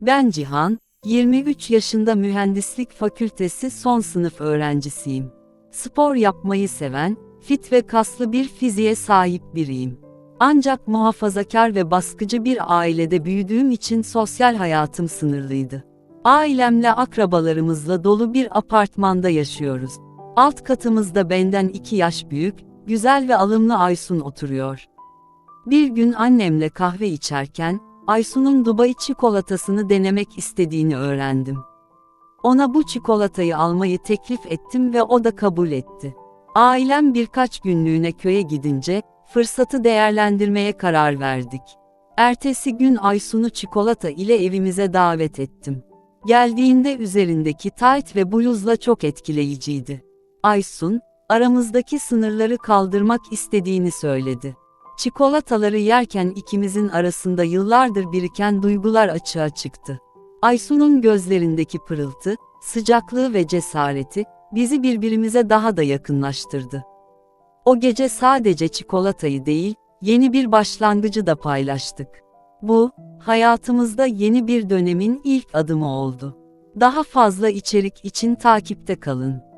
Ben Cihan, 23 yaşında mühendislik fakültesi son sınıf öğrencisiyim. Spor yapmayı seven, fit ve kaslı bir fiziğe sahip biriyim. Ancak muhafazakar ve baskıcı bir ailede büyüdüğüm için sosyal hayatım sınırlıydı. Ailemle akrabalarımızla dolu bir apartmanda yaşıyoruz. Alt katımızda benden iki yaş büyük, güzel ve alımlı Aysun oturuyor. Bir gün annemle kahve içerken, Aysun'un Dubai çikolatasını denemek istediğini öğrendim. Ona bu çikolatayı almayı teklif ettim ve o da kabul etti. Ailem birkaç günlüğüne köye gidince, fırsatı değerlendirmeye karar verdik. Ertesi gün Aysun'u çikolata ile evimize davet ettim. Geldiğinde üzerindeki tayt ve bluzla çok etkileyiciydi. Aysun, aramızdaki sınırları kaldırmak istediğini söyledi. Çikolataları yerken ikimizin arasında yıllardır biriken duygular açığa çıktı. Aysun'un gözlerindeki pırıltı, sıcaklığı ve cesareti, bizi birbirimize daha da yakınlaştırdı. O gece sadece çikolatayı değil, yeni bir başlangıcı da paylaştık. Bu, hayatımızda yeni bir dönemin ilk adımı oldu. Daha fazla içerik için takipte kalın.